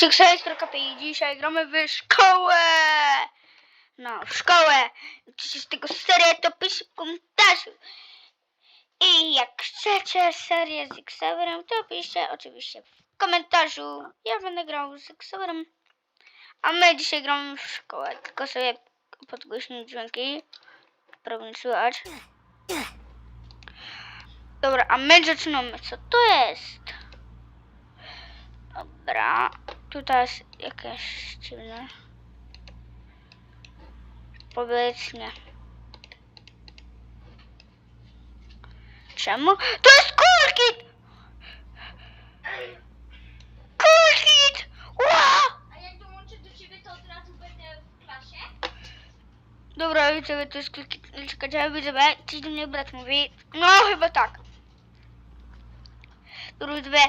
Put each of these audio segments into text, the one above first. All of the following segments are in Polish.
Sixer.pl i dzisiaj gramy w szkołę! No, szkołę! Chcecie z tego serię, to piszcie w komentarzu. I jak chcecie serię z Xaverem, to piszcie oczywiście w komentarzu. Ja będę grał z Xaverem. A my dzisiaj gramy w szkołę. Tylko sobie podgłośnij dźwięki. Prawie słychać. Dobra, a my zaczynamy. Co to jest? Dobra, tutaj jest jakieś dziwne. Powiedzmy. Czemu? To jest kulkit! Kulkit! Ła! A jak dołączę do ciebie, to od razu będę w klasie? Dobra, widzowie, to jest kulkit. Czekajcie, widzowie, coś do mnie brat mówi. No, chyba tak. Widzowie,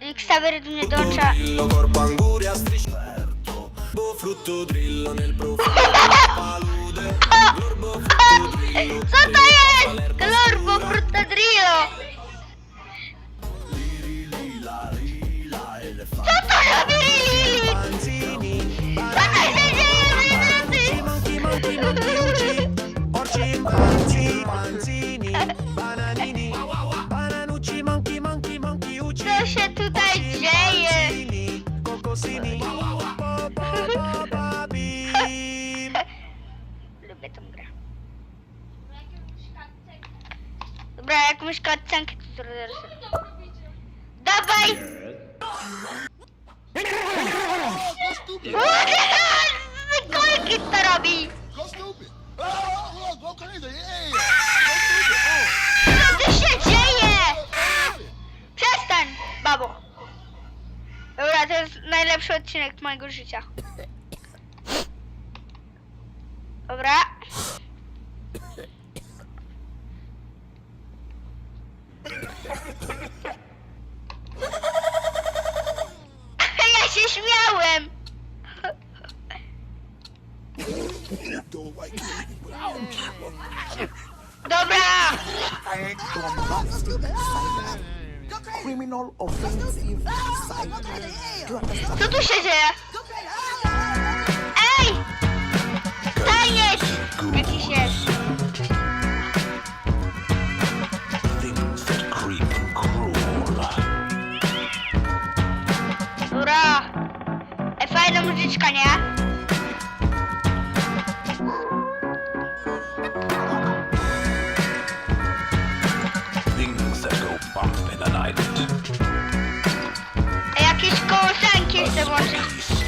Xaver ed una doccia. corpo anguria striscerto. Bo frutto drillo nel profumo. Palude. L'orbo frutto drillo. Sotto l'orbo frutto drillo. Sotto Dobra, jakąś kacenkę tu robicie? Dawaj! Kolki to robi! Go stupid. Oh, oh, go crazy. Yeah. Go stupid. Co tu się dzieje? Oh. Przestań, babo! Dobra, to jest najlepszy odcinek mojego życia. Dobra. Criminal offensive site. Do you understand? Co tu się dzieje?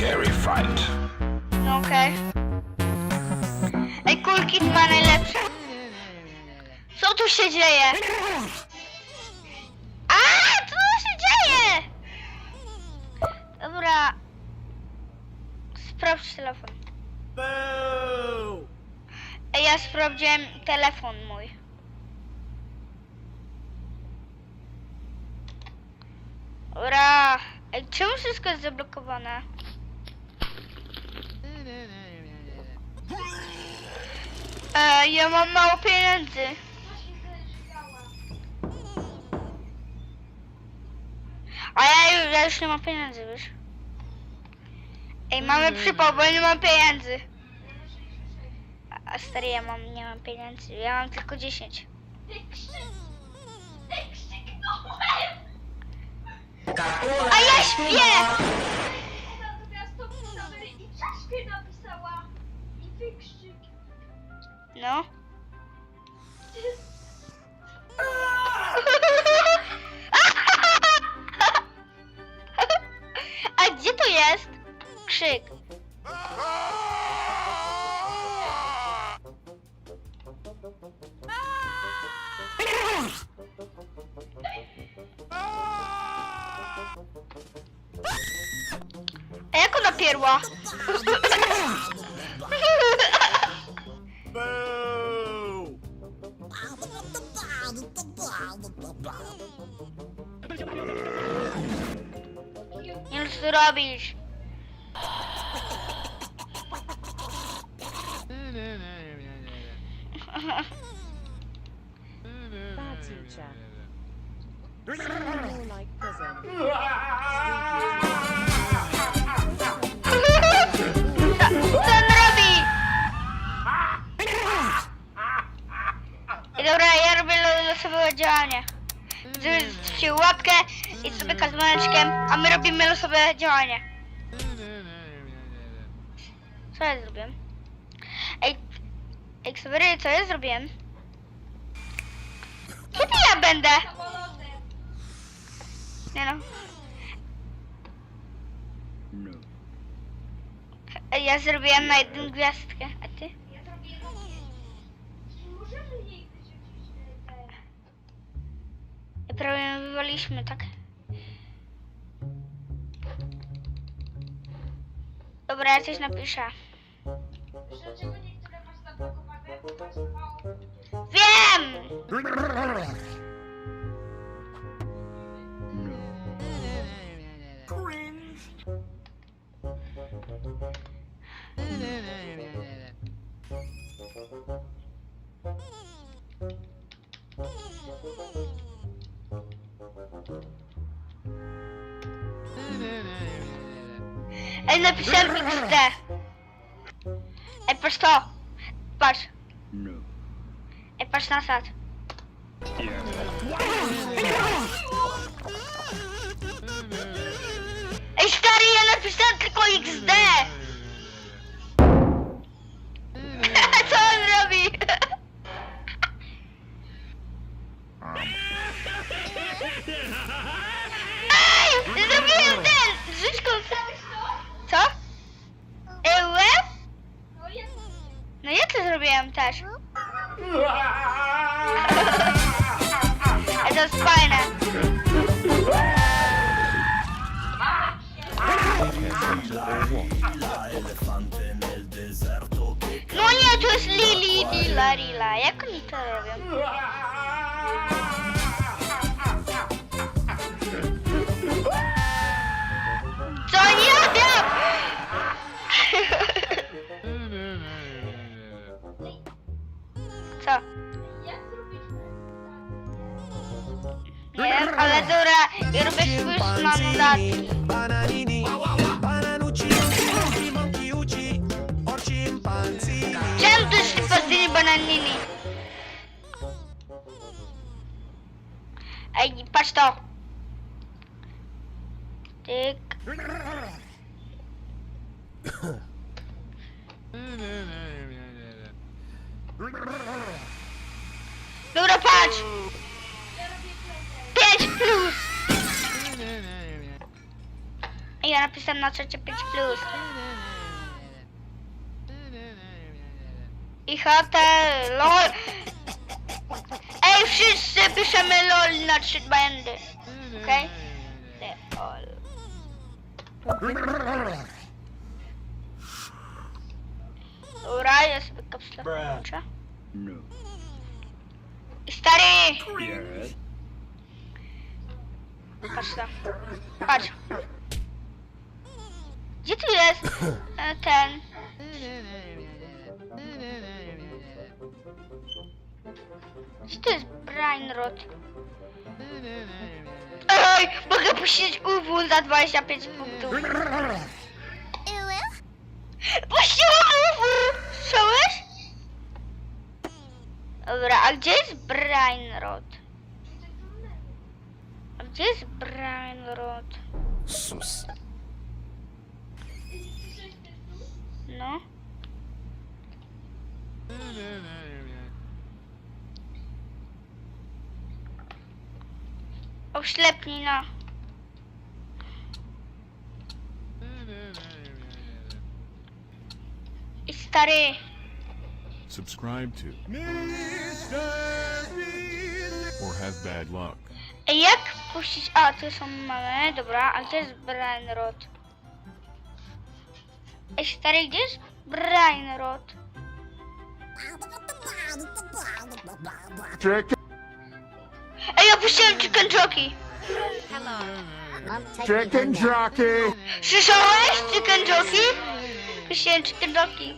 Scary fright No okej. Ej, kulki ma najlepsze. Co tu się dzieje? A, co tu się dzieje? Dobra. Sprawdź telefon. Ej, ja sprawdziłem telefon mój. Dobra. Ej, czemu wszystko jest zablokowane? E, ja mam mało pieniędzy. A ja już, ja już nie mam pieniędzy, wiesz? Ej, mamy przypał, bo nie mam pieniędzy. A, stary, ja mam, nie mam pieniędzy. Ja mam tylko 10. Ty krzyk! Ty krzyknąłem! A ja śpię! No. A gdzie to jest? Krzyk. A jak ona? Już ty robisz. Bad Co on robi? Dobra, ja robię lo- losowe działanie łapkę i sobie dzwoneczkiem, a my robimy losowe działanie. Co ja zrobiłem? Ej, ej, Ksawery, co ja zrobiłem? Kiedy ja będę? Nie no. Ej, Ja zrobiłem na jedną gwiazdkę, a ty? Ja zrobię Czy możemy jej wyrzucić te... I prawie wywaliśmy, tak? Dobra, ja coś napiszę. Wiesz, dlaczego Ej, napisałem XD. Ej, patrz to. Patrz. Ej, patrz na sad. Ej, stary, ja napisałem tylko XD. Też. To jest fajne. No nie, to jest Lili, Lila, Lila. Jak oni to robią? Wiem, ale dobra, ja robię swój impanzini Czemu to jest typozyny bananini? Ej, patrz to. Tyk. Dobra, patrz. Napisałem na czacie 5 plus. I hotel, lol. Ej, wszyscy piszemy lol na trzy błędy. Okej? Lol. Dobra, ja sobie kapsle włączę. I stary! Patrz tam. Patrz. Gdzie tu jest e, ten? Gdzie tu jest Brainrod? Ej, mogę puścić UW za 25 punktów. Puściłam UW! Słyszałeś? Dobra, a gdzie jest Brainrod? A gdzie jest Brainrod? Sus No. Oślepnij no. I stary. Subscribe to or have bad luck. Jak puścić... A, tu są mamy, dobra, a gdzie jest Brainrod? Ej, stary, gdzie jest Brainrod? Ej, ja puściłem Chicken Jockey! Chicken jockey. Słyszałeś Chicken Jockey? Puściłem Chicken Jockey.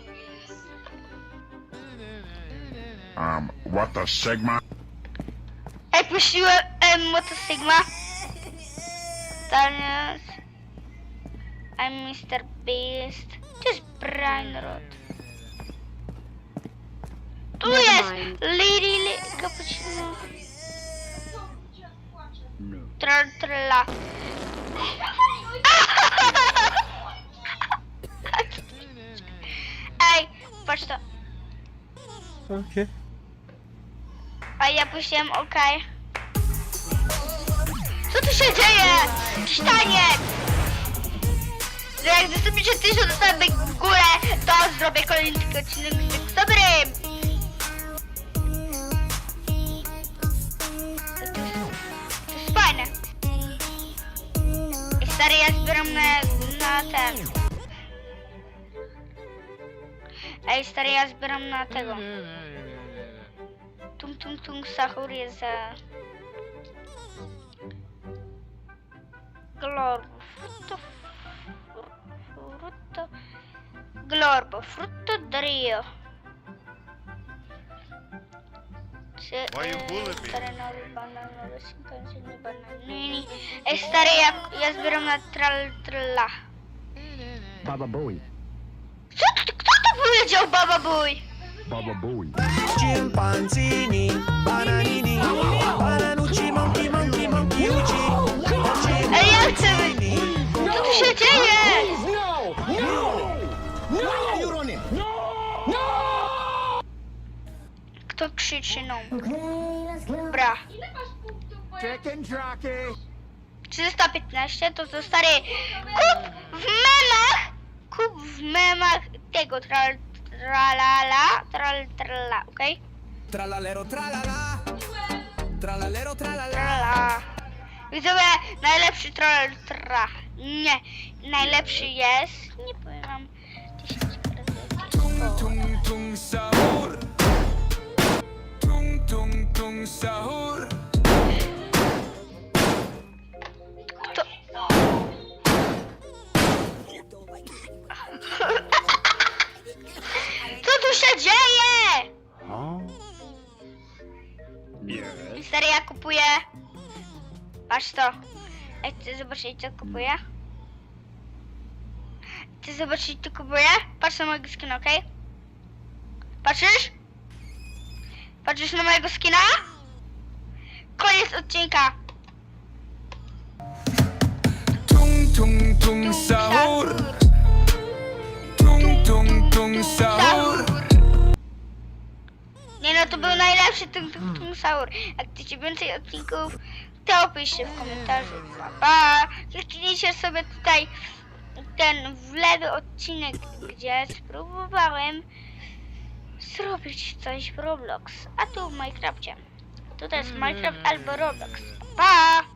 Um, what the Sigma? Ej, puściłem em, Motosigma. Daniel. I'm Mr. Beast. Gdzie jest Brainrod? Tu jest! Lady Li... Cappuccino. Troll, trolla. Ej, patrz to. Okay. A ja puściłem OK. Co tu się dzieje? Staniec! Jak zostawicie tysiąc zostawię w górę, to zrobię kolejny odcinek z dobrym. To jest, fajne. Stary, ja zbieram na, na ten. Ej, stary, ja zbieram na tego. Tung tung tung sahur jest za... Glorbo Glorbo frutto drio. Czy... Why you e, bullying me? Stary nowy banan, nowy sympansyjny bananini. Ej, stary, ja, ja zbieram na tral tralla. Baba Bowie. Co, to- kto to powiedział, baba bój? Baba Bowie. Scimpanzini, bananini Kto krzyczy no? Dobra. Ile masz punktów, bo ja... Chicken jockey. 315 to co stary kup w memach kup w memach tego tral tralala tral trala okej Tralalero, tralala Tralalero, tralala trala widzowie najlepszy troll tra nie najlepszy jest nie powiem wam 10 razy jaki jest to. Tung, sahur to co tu się dzieje Stary, ja kupuję. Patrz to. Ej, ty zobaczyć, co kupuję? Ty zobaczyć, co kupuję? Patrz na mojego skina, okej? Patrzysz? Patrzysz na mojego skina? Koniec odcinka. Tung, tung, tung, sahur Tung, tung, tung, sahur Nie no, to był najlepszy tung tung tung saur. Jak chcecie więcej odcinków, to piszcie w komentarzu. Pa, pa. Kliknijcie sobie tutaj ten w lewy odcinek, gdzie spróbowałem zrobić coś w Roblox. A tu w Minecrafcie. To jest Minecraft albo Roblox. Pa.